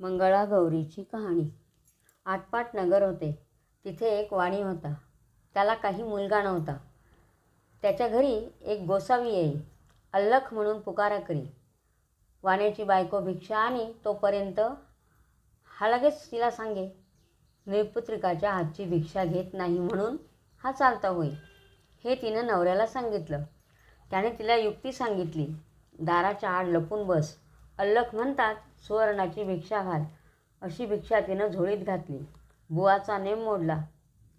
मंगळागौरीची कहाणी. आटपाट नगर होते. तिथे एक वाणी होता. त्याला काही मुलगा नव्हता. त्याच्या घरी एक गोसावी येई. अल्लख म्हणून पुकारा करी. वाण्याची बायको भिक्षा आणि तोपर्यंत हा लगेच तिला सांगे नृपुत्रिकाच्या हातची भिक्षा घेत नाही म्हणून हा चालता होईल हे तिनं नवऱ्याला सांगितलं. त्याने तिला युक्ती सांगितली दाराच्या आड लपून बस. अल्लख म्हणतात सुवर्णाची भिक्षा घाल. अशी भिक्षा तिनं झोळीत घातली. बुवाचा नेम मोडला.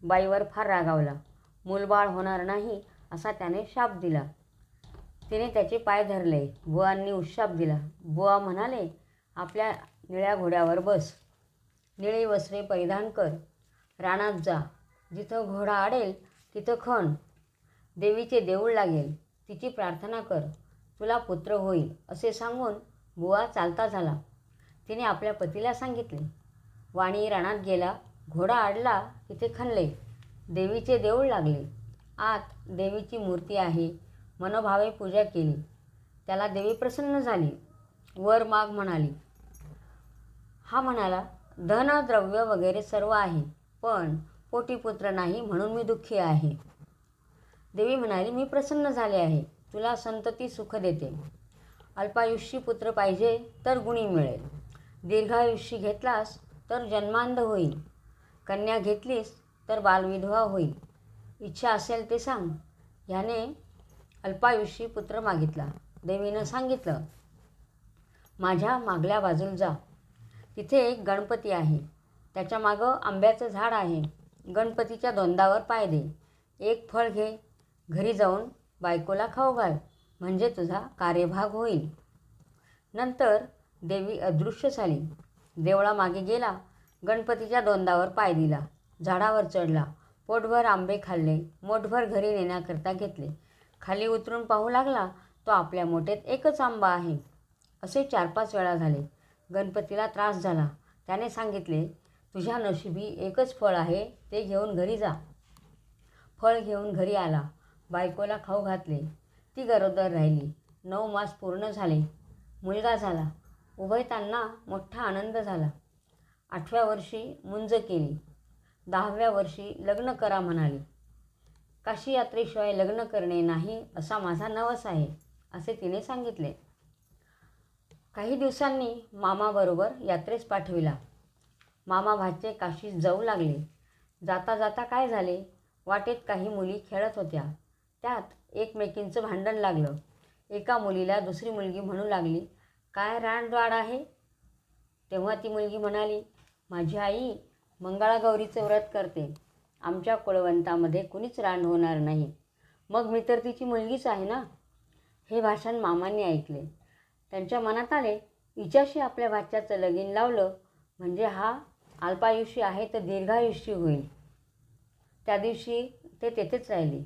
बाईवर फार रागावला. मूलबाळ होणार नाही असा त्याने शाप दिला. तिने त्याचे पाय धरले. बुवांनी उशाप दिला. बुवा म्हणाले आपल्या निळ्या घोड्यावर बस. निळी वस्त्रे परिधान कर. रानात जा. जिथं घोडा आडेल तिथं खण. देवीचे देऊळ लागेल. तिची प्रार्थना कर. तुला पुत्र होईल. असे सांगून बुवा चालता झाला. तिने आपल्या पतीला सांगितले. वाणी रानात गेला घोडा आडला तिथे खणले. देवीचे देऊळ लागले. आत देवीची मूर्ती आहे. मनोभावे पूजा केली. त्याला देवी प्रसन्न झाली. वर माग म्हणाली हा म्हणाला धन द्रव्य वगैरे सर्व आहे पण पोटीपुत्र नाही म्हणून मी दुःखी आहे. देवी म्हणाली मी प्रसन्न झाले आहे. तुला संतती सुख देते. अल्पायुष्यी पुत्र पाहिजे तर गुणी मिळेल. दीर्घायुष्यी घेतलास तर जन्मांध होईल. कन्या घेतलीस तर बालविधवा होईल. इच्छा असेल ते सांग. ह्याने अल्पायुष्यी पुत्र मागितला. देवीनं सांगितलं माझ्या मागल्या बाजूला जा. तिथे एक गणपती आहे. त्याच्या मागं आंब्याचं झाड आहे. गणपतीच्या दोंदावर पाय दे. एक फळ घे. घरी जाऊन बायकोला खाऊ घाल. म्हणजे तुझा कार्यभाग होईल. नंतर देवी अदृश्य झाली. देवळा मागे गेला. गणपतीच्या दोंदावर पाय दिला. झाडावर चढला. पोटभर आंबे खाल्ले. मोठभर घरी नेण्याकरता घेतले. खाली उतरून पाहू लागला तो आपल्या मोठेत एकच आंबा आहे. असे चार पाच वेळा झाले. गणपतीला त्रास झाला. त्याने सांगितले तुझ्या नशिबी एकच फळ आहे ते घेऊन घरी जा. फळ घेऊन घरी आला. बायकोला खाऊ घातले. ती गरोदर राहिली. नऊ मास पूर्ण झाले. मुलगा झाला. उभयतांना मोठा आनंद झाला. आठव्या वर्षी मुंज केली. दहाव्या वर्षी लग्न करा म्हणाली. काशी यात्रेशिवाय लग्न करणे नाही असा माझा नवस आहे असे तिने सांगितले. काही दिवसांनी मामाबरोबर यात्रेस पाठविला. मामा भाचे काशी जाऊ लागले. जाता जाता काय झाले? वाटेत काही मुली खेळत होत्या. त्यात एकमेकींचं भांडण लागलं. एका मुलीला दुसरी मुलगी म्हणू लागली. काय रानद्वाड आहे? तेव्हा ती मुलगी म्हणाली माझी आई मंगळागौरीचं व्रत करते. आमच्या कुळवंतामध्ये कुणीच रांड होणार नाही. मग मी तर तिची मुलगीच आहे ना? हे भाषण मामांनी ऐकले. त्यांच्या मनात आले हिच्याशी आपल्या भाच्याचं लगीन लावलं म्हणजे हा अल्पायुषी आहे तर दीर्घायुषी होईल. त्या दिवशी ते तेथेच राहिले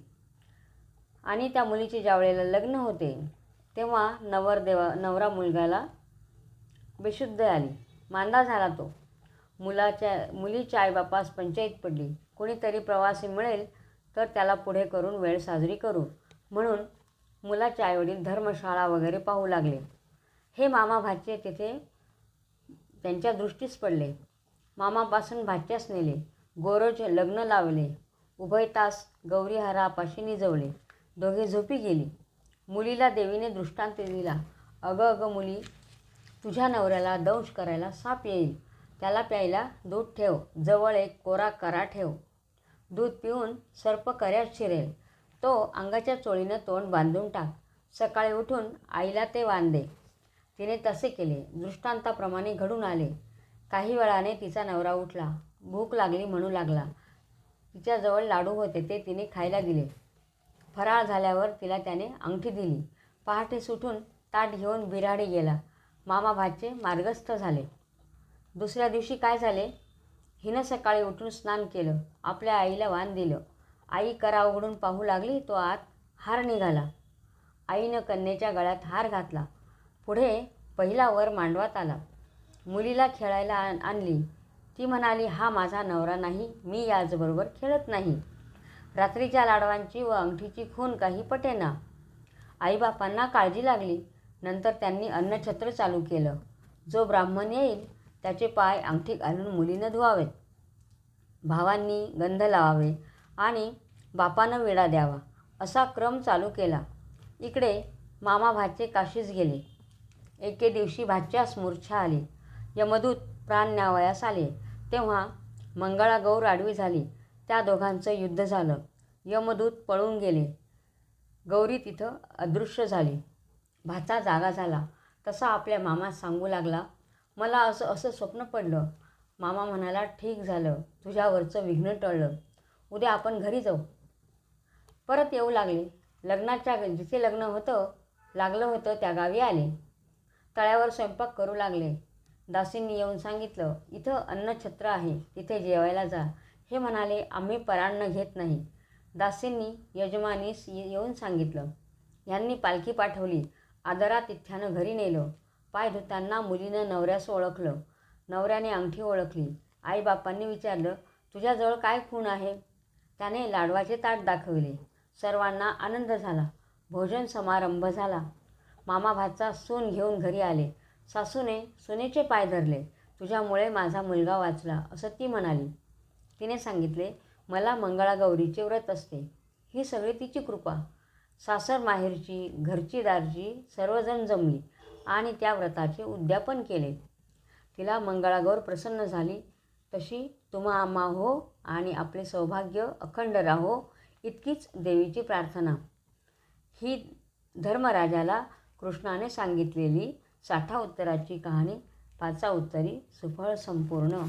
आणि त्या मुलीचे ज्या वेळेला लग्न होते तेव्हा नवरदेवा नवरा मुलगाला बेशुद्ध आली. मांदा झाला तो. मुलाच्या मुलीच्या आईबापास पंचायत पडली. कोणीतरी प्रवासी मिळेल तर त्याला पुढे करून वेळ साजरी करू. म्हणून मुलाचे आईवडील धर्मशाळा वगैरे पाहू लागले. हे मामा भाचे तिथे त्यांच्या दृष्टीस पडले. मामापासून भाच्यास नेले. गोरज लग्न लावले. उभय तास गौरीहारापाशी निजवले. दोघे झोपी गेली. मुलीला देवीने दृष्टांत दिला. अगं अगं मुली तुझ्या नवऱ्याला दंश करायला साप येईल. त्याला प्यायला दूध ठेव. जवळ एक कोरा करा ठेव. दूध पिऊन सर्प कर्यात शिरेल. तो अंगाच्या चोळीनं तोंड बांधून टाक. सकाळी उठून आईला ते वांदे तिने तसे केले. दृष्टांताप्रमाणे घडून आले. काही वेळाने तिचा नवरा उठला. भूक लागली म्हणू लागला. तिच्याजवळ लाडू होते ते तिने खायला दिले. फराळ झाल्यावर तिला त्याने अंगठी दिली. पहाटे सुटून ताट घेऊन बिराडी गेला. मामा भाचे मार्गस्थ झाले. दुसऱ्या दिवशी काय झाले? हिनं सकाळी उठून स्नान केलं. आपल्या आईला वाण दिलं. आई करा उघडून पाहू लागली तो आत हार निघाला. आईनं कन्येच्या गळ्यात हार घातला. पुढे पहिला वर मांडवात आला. मुलीला खेळायला आणली. ती म्हणाली हा माझा नवरा नाही. मी याचबरोबर खेळत नाही. रात्रीच्या लाडवांची व अंगठीची खून काही पटेना. आईबापांना काळजी लागली. नंतर त्यांनी अन्नछत्र चालू केलं. जो ब्राह्मण येईल त्याचे पाय अंगठी घालून मुलीनं धुवावेत भावांनी गंध लावावे आणि बापानं विडा द्यावा. असा क्रम चालू केला. इकडे मामा भाचे काशीस गेले. एके दिवशी भाच्यास मूर्छा आली. यमदूत प्राण न्यावयास आले. तेव्हा मंगळागौर आडवी झाली. त्या दोघांचं युद्ध झालं. यमदूत पळून गेले. गौरी तिथं अदृश्य झाली. भाचा जागा झाला. तसा आपल्या मामा सांगू लागला मला असं असं स्वप्न पडलं. मामा म्हणाला ठीक झालं. तुझ्यावरचं विघ्न टळलं. उद्या आपण घरी जाऊ. परत येऊ लागले. लग्नाच्या जिथे लग्न होतं लागलं होतं त्या गावी आले. तळ्यावर स्वयंपाक करू लागले. दासींनी येऊन सांगितलं इथं अन्नछत्र आहे. तिथे जेवायला जा. हे म्हणाले आम्ही परान्न घेत नाही. दासींनी यजमानीस येऊन सांगितलं. ह्यांनी पालखी पाठवली. आदरात तिथ्यानं घरी नेलं. पाय धुताना मुलीनं नवऱ्यास ओळखलं. नवऱ्याने अंगठी ओळखली. आईबापांनी विचारलं तुझ्याजवळ काय खूण आहे? त्याने लाडवाचे ताट दाखविले. सर्वांना आनंद झाला. भोजन समारंभ झाला. मामा भाचा सून घेऊन घरी आले. सासूने सुनेचे पाय धरले. तुझ्यामुळे माझा मुलगा वाचला. असं ती म्हणाली. तिने सांगितले मला मंगळागौरीचे व्रत असते. ही सगळी तिची कृपा. सासर माहेरची घरची दारची सर्वजण जमली आणि त्या व्रताचे उद्यापन केले. तिला मंगळागौर प्रसन्न झाली. तशी तुम्हा आम्हा हो आणि आपले सौभाग्य अखंड राहो इतकीच देवीची प्रार्थना. ही धर्मराजाला कृष्णाने सांगितलेली साठा उत्तराची कहाणी पाचा उत्तरी सुफळ संपूर्ण.